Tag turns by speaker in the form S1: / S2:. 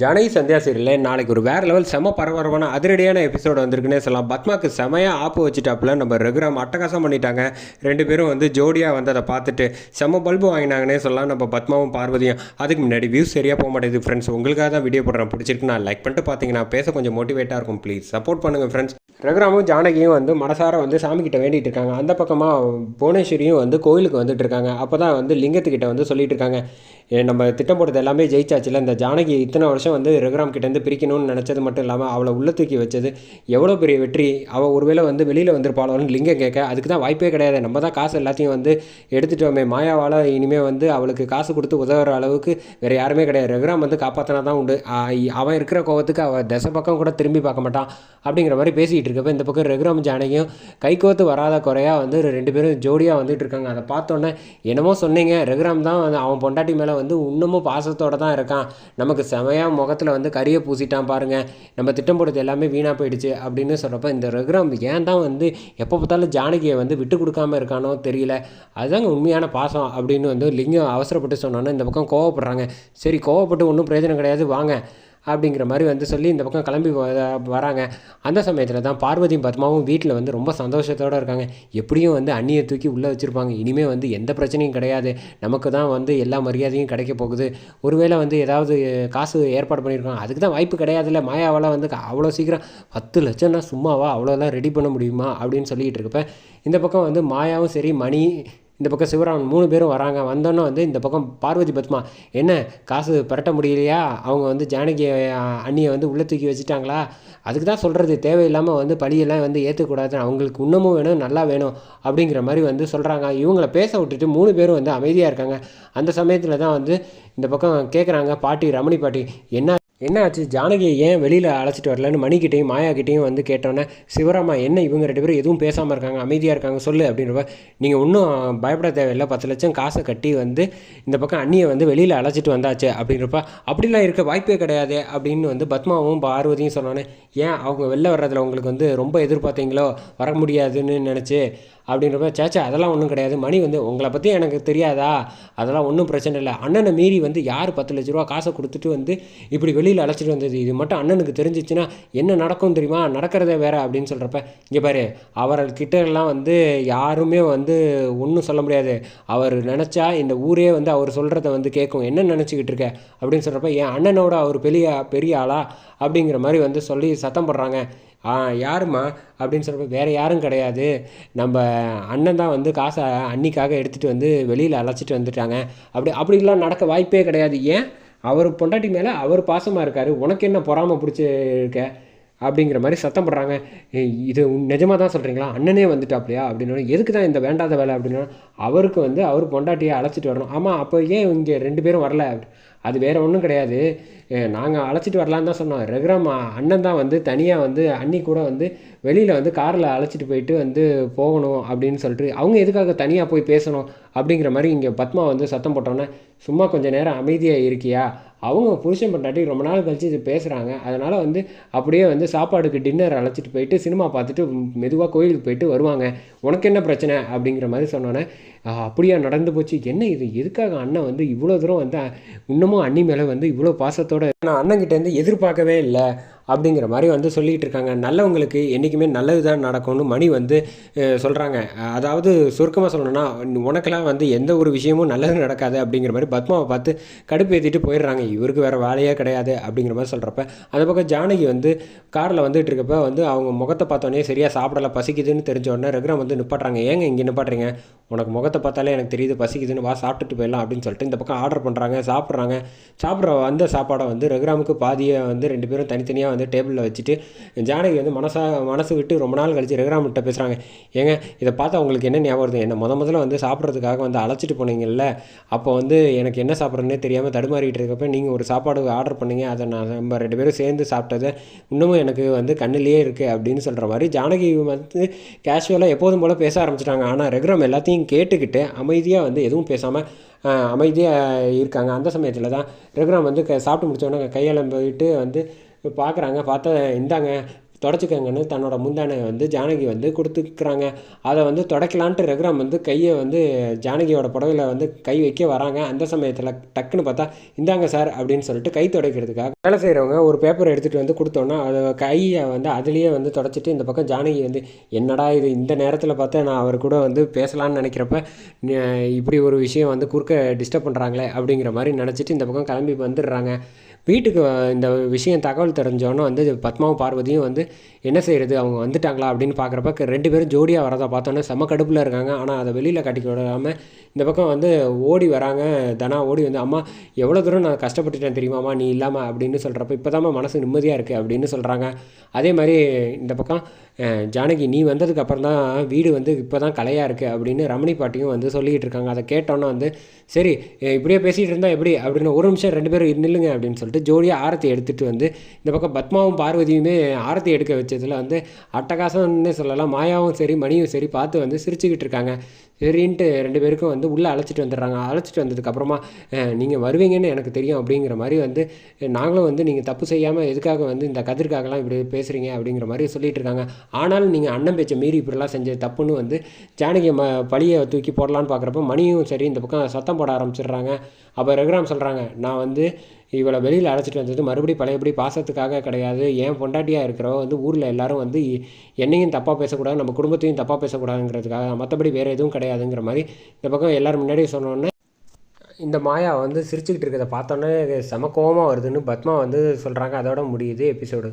S1: ஜானகி சந்தியா சீரியலில் நாளைக்கு ஒரு வேறு லெவல் செம பரபரப்பான அதிரடியான எபிசோடு வந்திருக்குன்னே சொல்லலாம். பத்மாக்கு செமையாக ஆப்பு வச்சுட்டாப்புல. நம்ம ரகுராம் அட்டகாசம் பண்ணிட்டாங்க. ரெண்டு பேரும் வந்து ஜோடியாக வந்து அதை பார்த்துட்டு செம பல்பு வாங்கினாங்கன்னே சொல்லலாம். நம்ம பத்மாவும் பார்வதியும் அதுக்கு முன்னாடி வியூஸ் சரியாக போக மாட்டேங்குது ஃப்ரெண்ட்ஸ் உங்களுக்காக தான் வீடியோ போடுறேன். பிடிச்சிருக்கு நான் லைக் பண்ணிட்டு பார்த்தீங்கன்னா பேச கொஞ்சம் மோட்டிவேட்டாக இருக்கும். ப்ளீஸ் சப்போர்ட் பண்ணுங்கள் ஃப்ரெண்ட்ஸ் ரகுராமும் ஜானகியும் வந்து மனசார வந்து சாமிக்கிட்ட வேண்டிகிட்டு இருக்காங்க. அந்த பக்கமாக புவனேஸ்வரியும் வந்து கோயிலுக்கு வந்துட்டு இருக்காங்க. அப்போ தான் வந்து லிங்கத்துக்கிட்ட வந்து சொல்லிட்டு இருக்காங்க. நம்ம திட்டம் போட்டது எல்லாமே ஜெயிச்சாச்சுல. இந்த ஜானகி இத்தனை வருஷம் வருஷம் வந்து ரகுராம் கிட்டேருந்து பிரிக்கணும்னு நினச்சது மட்டும் இல்லாமல் அவளை உள்ள தூக்கி வச்சது. எவ்வளோ பெரிய வெற்றி. அவள் ஒருவேளை வந்து வெளியில் வந்திருப்பாளோன்னு லிங்கம் கேட்க அதுக்கு தான் வாய்ப்பே கிடையாது. நம்ம தான் காசு எல்லாத்தையும் வந்து எடுத்துட்டோமே. மாயாவால் இனிமேல் வந்து அவளுக்கு காசு கொடுத்து உதவுற அளவுக்கு வேறு யாருமே கிடையாது. ரகுராம் வந்து காப்பாற்றினா தான் உண்டு அவன் இருக்கிற கோவத்துக்கு அவள் திசை பக்கம் கூட திரும்பி பார்க்க மாட்டான். அப்படிங்கிற மாதிரி பேசிக்கிட்டு இருக்கப்ப இந்த பக்கம் ரகுராம் ஜானகியும் கைகோத்து வராத குறையாக வந்து ரெண்டு பேரும் ஜோடியாக வந்துட்டு இருக்காங்க. அதை பார்த்தோன்னே என்னமோ சொன்னீங்க. ரகுராம் தான் வந்து அவன் பொண்டாட்டி மேலே வந்து இன்னமும் பாசத்தோடு தான் இருக்கான். நமக்கு செமையாக முகத்தில் வந்து கரியை பூசிட்டான் பாருங்கள் நம்ம திட்டம் போடுறது எல்லாமே வீணாக போயிடுச்சு அப்படின்னு சொல்கிறப்ப இந்த ரகுராம் ஏன் தான் வந்து எப்போ பார்த்தாலும் ஜானகியை வந்து விட்டு கொடுக்காம இருக்கானோ தெரியல. அதுதாங்க உண்மையான பாசம் அப்படின்னு வந்து லிங்கம் அவசரப்பட்டு சொன்னோன்னே இந்த பக்கம் கோவப்படுறாங்க. சரி கோவப்பட்டு ஒன்றும் பிரயோஜனம் கிடையாது. வாங்க. அப்படிங்கிற மாதிரி வந்து சொல்லி இந்த பக்கம் கிளம்பி வராங்க. அந்த சமயத்தில் தான் பார்வதியும் பத்மாவும் வீட்டில் வந்து ரொம்ப சந்தோஷத்தோடு இருக்காங்க. எப்படியும் வந்து அண்ணியை தூக்கி உள்ளே வச்சுருப்பாங்க. இனிமேல் வந்து எந்த பிரச்சனையும் கிடையாது. நமக்கு தான் வந்து எல்லா மரியாதையும் கிடைக்க போகுது. ஒருவேளை வந்து ஏதாவது காசு ஏற்பாடு பண்ணியிருக்காங்க அதுக்கு தான் வாய்ப்பு கிடையாதுல்ல. மாயாவால் வந்து க- அவ்வளோ சீக்கிரம் பத்து லட்சம்னா சும்மாவா? அவ்வளோலாம் ரெடி பண்ண முடியுமா? அப்படின்னு சொல்லிகிட்டு இருக்கப்ப இந்த பக்கம் வந்து மாயாவும் சரி மணி இந்த பக்கம் சிவராமன் மூணு பேரும் வராங்க. வந்தோன்னே வந்து இந்த பக்கம் பார்வதி பத்மா என்ன காசு பரட்ட முடியலையா? அவங்க வந்து ஜானகி அண்ணியை வந்து உள்ளே தூக்கி வச்சுட்டாங்களா? அதுக்கு தான் சொல்கிறது தேவையில்லாமல் வந்து பழியெல்லாம் வந்து ஏற்றக்கூடாது அவங்களுக்கு இன்னமும் வேணும் நல்லா வேணும் அப்படிங்கிற மாதிரி வந்து சொல்கிறாங்க இவங்கள பேச விட்டுட்டு மூணு பேரும் வந்து அமைதியாக இருக்காங்க. அந்த சமயத்தில் தான் வந்து இந்த பக்கம் கேட்குறாங்க பாட்டி ரமணி பாட்டி என்ன என்ன ஆச்சு ஜானகியை ஏன் வெளியில் அழைச்சிட்டு வரலன்னு மணிக்கிட்டையும் மாயாக்கிட்டையும் வந்து கேட்டோன்னே சிவராமா என்ன இவங்க ரெண்டு பேரும் எதுவும் பேசாமல் இருக்காங்க? அமைதியாக இருக்காங்க? சொல்லு அப்படின்றப்ப நீங்கள் ஒன்றும் பயப்பட தேவையில்லை. பத்து லட்சம் காசை கட்டி வந்து இந்த பக்கம் அண்ணியை வந்து வெளியில் அழைச்சிட்டு வந்தாச்சு. அப்படின்றப்ப அப்படிலாம் இருக்க வாய்ப்பே கிடையாது அப்படின்னு வந்து பத்மாவும் பார்வதியும் சொன்னோன்னே ஏன் அவங்க வெளில வர்றதில் உங்களுக்கு வந்து ரொம்ப எதிர்பார்த்தீங்களோ? வர முடியாதுன்னு நினச்சி அப்படின்றப்ப சேச்சா அதெல்லாம் ஒன்றும் கிடையாது. மணி வந்து உங்களை பற்றி எனக்கு தெரியாதா? அதெல்லாம் ஒன்றும் பிரச்சனை இல்லை. அண்ணனை மீறி வந்து யார் பத்து லட்ச ரூபா காசை கொடுத்துட்டு வந்து இப்படி வெளியில் அழைச்சிட்டு வந்தது. இது மட்டும் அண்ணனுக்கு தெரிஞ்சிச்சுன்னா என்ன நடக்கும் தெரியுமா? நடக்கிறதே வேற அப்படின்னு சொல்கிறப்ப இங்கே பாரு அவர்கிட்ட எல்லாம் வந்து யாருமே வந்து ஒன்றும் சொல்ல முடியாது. அவர் நினச்சா இந்த ஊரே வந்து அவர் சொல்கிறத வந்து கேட்கும் என்ன நினச்சிக்கிட்டு இருக்க? அப்படின்னு சொல்கிறப்ப என் அண்ணனோட அவர் பெரிய பெரிய ஆளா? அப்படிங்கிற மாதிரி வந்து சொல்லி சத்தம் போடுறாங்க. ஆ யாரும்மா? அப்படின்னு சொல்கிறப்ப வேறு யாரும் கிடையாது. நம்ம அண்ணன் தான் வந்து காசை அன்னிக்காக எடுத்துகிட்டு வந்து வெளியில் அழைச்சிட்டு வந்துட்டாங்க. அப்படி அப்படிலாம் நடக்க வாய்ப்பே கிடையாது. ஏன்? அவர் பொண்டாட்டி மேலே அவர் பாசமாக இருக்கார். உனக்கு என்ன பொறாமை பிடிச்சிருக்க அப்படிங்கிற மாதிரி சத்தம் போடுறாங்க. இது நிஜமாக தான் சொல்கிறீங்களா அண்ணனே வந்துட்டாப்லையா? அப்படின்னா எதுக்கு தான் இந்த வேண்டாத வேலை? அப்படின்னா அவருக்கு வந்து அவர் பொண்டாட்டியை அழைச்சிட்டு வரணும். ஆமாம் அப்போ ஏன் இங்கே ரெண்டு பேரும் வரல? அது வேறு ஒன்றும் கிடையாது. நாங்கள் அழைச்சிட்டு வரலான்னு தான் சொன்னோம். ரெகுராம் அண்ணன் தான் வந்து தனியாக வந்து அண்ணி கூட வந்து வெளியில் வந்து காரில் அழைச்சிட்டு போயிட்டு வந்து போகணும் அப்படின்னு சொல்லிட்டு அவங்க எதுக்காக தனியாக போய் பேசணும் அப்படிங்கிற மாதிரி இங்கே பத்மா வந்து சத்தம் போட்டோன்னே சும்மா கொஞ்சம் நேரம் அமைதியாக இருக்கியா? அவங்க புருஷன் பொண்டாட்டி ரொம்ப நாள் கழித்து இது பேசுகிறாங்க அதனால் வந்து அப்படியே வந்து சாப்பாடுக்கு டின்னர் அழைச்சிட்டு போயிட்டு சினிமா பார்த்துட்டு மெதுவாக கோயிலுக்கு போயிட்டு வருவாங்க. உனக்கு என்ன பிரச்சனை? அப்படிங்கிற மாதிரி சொன்னோன்னே அப்படியே அப்படியா நடந்து போச்சு. என்ன இது? எதுக்காக அண்ணன் வந்து இவ்வளோ தூரம் வந்து? இன்னமும் அண்ணி மேலே வந்து இவ்வளோ பாசத்தோடு? நான் அண்ணன்கிட்டேருந்து எதிர்பார்க்கவே இல்லை. அப்படிங்கிற மாதிரி வந்து சொல்லிகிட்டு இருக்காங்க. நல்லவங்களுக்கு என்றைக்குமே நல்லது தான் நடக்கும்னு மணி வந்து சொல்கிறாங்க அதாவது சுருக்கமாக சொல்லணும்னா உனக்கெல்லாம் வந்து எந்த ஒரு விஷயமும் நல்லது நடக்காது அப்படிங்கிற மாதிரி பத்மாவை பார்த்து கடுப்பு ஏற்றிட்டு போயிடுறாங்க. இவருக்கு வேறு வேலையே கிடையாது அப்படிங்கிற மாதிரி சொல்கிறப்ப அந்த பக்கம் ஜானகி வந்து காரில் வந்துட்டு இருக்கப்ப வந்து அவங்க முகத்தை பார்த்தோன்னே சரியாக சாப்பிடல பசிக்குதுன்னு தெரிஞ்ச உடனே ரகுராம் வந்து நிப்பாட்டுறாங்க. ஏங்க இங்கே நிப்பாட்டுறீங்க? உனக்கு முகத்தை பார்த்தாலே எனக்கு தெரியுது பசிக்குதுன்னு வா சாப்பிட்டுட்டு போயிடலாம் அப்படின்னு சொல்லிட்டு இந்த பக்கம் ஆர்டர் பண்ணுறாங்க சாப்பிட்றாங்க. சாப்பிட்ற வந்த சாப்பாடை வந்து ரகுராமுக்கு பாதியை வந்து ரெண்டு பேரும் தனித்தனியாக வந்து டேபிளில் வச்சுட்டு ஜானகி வந்து மனசா மனசு விட்டு ரொம்ப நாள் கழிச்சு ரகுராம்கிட்ட பேசுகிறாங்க ஏங்க இதை பார்த்தா உங்களுக்கு என்ன ஞாபகம் வருது? என்ன முத முதல்ல வந்து சாப்பிட்றதுக்காக வந்து அழைச்சிட்டு போனீங்கல்ல? அப்போ வந்து எனக்கு என்ன சாப்பிட்றதுனே தெரியாமல் தடுமாறிட்டு இருக்கப்போ நீங்கள் ஒரு சாப்பாடு ஆர்டர் பண்ணீங்க. அதை நான் நம்ம ரெண்டு பேரும் சேர்ந்து சாப்பிட்டதை இன்னமும் எனக்கு வந்து கண்ணிலேயே இருக்குது அப்படின்னு சொல்கிற மாதிரி ஜானகி வந்து கேஷுவலாக எப்போதும் போல் பேச ஆரம்பிச்சிட்டாங்க. ஆனால் ரெகுரம் எல்லாத்தையும் கேட்டுக்கிட்டு அமைதியாக வந்து எதுவும் பேசாமல் அமைதியாக இருக்காங்க. அந்த சமயத்தில் தான் ரெகுராம் வந்து க சாப்பிட்டு முடித்தோடனே கையால் போயிட்டு வந்து பார்க்குறாங்க பார்த்தா இந்தாங்க தொடச்சிக்கங்கன்னு தன்னோட முந்தானை வந்து ஜானகி வந்து கொடுத்துக்கிறாங்க. அதை வந்து தொடக்கலான்ட்டு ரகுராம் வந்து கையை வந்து ஜானகியோட புடவையில் வந்து கை வைக்க வராங்க. அந்த சமயத்தில் டக்குன்னு பார்த்தா இந்தாங்க சார் அப்படின்னு சொல்லிட்டு கை துடைக்கிறதுக்காக வேலை செய்கிறவங்க ஒரு பேப்பர் எடுத்துகிட்டு வந்து கொடுத்தோன்னா அதை கையை வந்து அதுலேயே வந்து தொடச்சிட்டு இந்த பக்கம் ஜானகி வந்து என்னடா இது இந்த நேரத்தில் பார்த்தா நான் அவர் கூட வந்து பேசலான்னு நினைக்கிறப்ப இப்படி ஒரு விஷயம் வந்து குறுக்க டிஸ்டர்ப் பண்ணுறாங்களே அப்படிங்கிற மாதிரி நினச்சிட்டு இந்த பக்கம் கிளம்பி வந்துடுறாங்க. வீட்டுக்கு இந்த விஷயம் தகவல் தெரிஞ்சோன்னே வந்து பத்மாவும் பார்வதியும் வந்து என்ன செய்கிறது அவங்க வந்துட்டாங்களா? அப்படின்னு பார்க்குறப்ப ரெண்டு பேரும் ஜோடியாக வரதை பார்த்தோன்னே செம கடுப்பில் இருக்காங்க. ஆனால் அதை வெளியில் காட்டிக்க விடாமல் இந்த பக்கம் வந்து ஓடி வராங்க தனா. ஓடி வந்து அம்மா எவ்வளோ தூரம் நான் கஷ்டப்பட்டுட்டேன் தெரியுமாம்மா நீ இல்லாமல் அப்படின்னு சொல்கிறப்ப இப்போ மனசு நிம்மதியாக இருக்குது அப்படின்னு சொல்கிறாங்க அதே மாதிரி இந்த பக்கம் ஜானகி நீ வந்ததுக்கப்புறம் தான் வீடு வந்து இப்போ தான் கலையாக இருக்குது அப்படின்னு ரமணி பாட்டியும் வந்து சொல்லிகிட்டு இருக்காங்க. அதை கேட்டோன்னே வந்து சரி இப்படியே பேசிகிட்டு இருந்தால் எப்படி? அப்படின்னு ஒரு நிமிஷம் ரெண்டு பேரும் நில்லுங்க அப்படின்னு சொல்லிட்டு ஜோடியாக ஆரத்தி எடுத்துகிட்டு வந்து இந்த பக்கம் பத்மாவும் பார்வதியுமே ஆரத்தி எடுக்க வச்சதில் வந்து அட்டகாசம்னு சொல்லலாம் மாயாவும் சரி மணியும் சரி பார்த்து வந்து சிரிச்சுக்கிட்டு இருக்காங்க. சரின்ட்டு ரெண்டு பேருக்கும் வந்து உள்ளே அழைச்சிட்டு வந்துடுறாங்க. அழைச்சிட்டு வந்ததுக்கப்புறமா நீங்கள் வருவீங்கன்னு எனக்கு தெரியும் அப்படிங்கிற மாதிரி வந்து நாங்களும் வந்து நீங்கள் தப்பு செய்யாமல் எதுக்காக வந்து இந்த கதிர்க்காகலாம் இப்படி பேசுகிறீங்க அப்படிங்கிற மாதிரி சொல்லிட்டு இருக்காங்க. ஆனாலும் நீங்கள் அண்ணன் பேச்சை மீறி இப்படிலாம் செஞ்ச தப்புன்னு வந்து ஜானகி ம பழியை தூக்கி போடலான்னு பார்க்குறப்ப மணியும் சரி இந்த பக்கம் சத்தம் போட ஆரம்பிச்சிடுறாங்க. அப்போ ரகுராம் சொல்கிறாங்க நான் வந்து இவளை வெளியில் அழைச்சிட்டு வந்தது மறுபடியும் பழையபடி பாசத்துக்காக கிடையாது. ஏன் பொண்டாட்டியாக இருக்கிறவ வந்து ஊரில் எல்லாரும் வந்து என்னையும் தப்பாக பேசக்கூடாது நம்ம குடும்பத்தையும் தப்பாக பேசக்கூடாதுங்கிறதுக்காக. மற்றபடி வேறு எதுவும் கிடையாதுங்கிற மாதிரி இந்த பக்கம் எல்லோரும் முன்னாடி சொன்னோன்னே இந்த மாயா வந்து சிரிச்சுக்கிட்டு இருக்கிறத பார்த்தோன்னே செம கோவமாக வருதுன்னு பத்மா வந்து சொல்கிறாங்க அதோட முடியுது எபிசோடு.